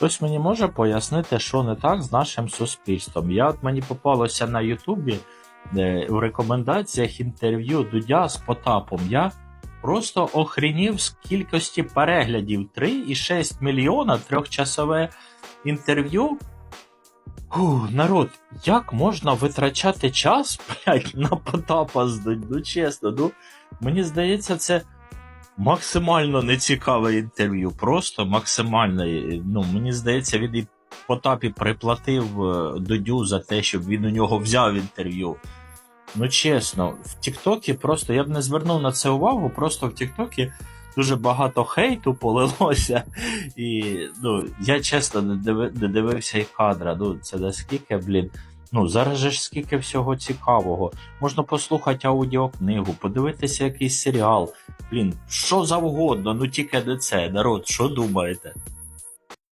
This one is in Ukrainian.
Хтось мені може пояснити, що не так з нашим суспільством. Я от мені попалося на Ютубі е, в рекомендаціях інтерв'ю Дудя з Потапом. Я просто охренів з кількості переглядів 3,6 мільйона трьохчасове інтерв'ю. Фу, народ, як можна витрачати час блядь, на Потапа з? Ну чесно, ну мені здається, це максимально нецікаве інтерв'ю. Просто максимально. е, Ну, мені здається, він і Потапі приплатив е, Дудю за те, щоб він у нього взяв інтерв'ю. Ну, чесно, в Тіктокі просто я б не звернув на це увагу, просто в Тіктокі дуже багато хейту полилося. І ну, я чесно не, диви, не дивився і кадра. Ну, це наскільки, блін. Ну, зараз же ж скільки всього цікавого. Можна послухати аудіокнигу, подивитися якийсь серіал. Блін, що завгодно, ну тільки не це. Народ, що думаєте?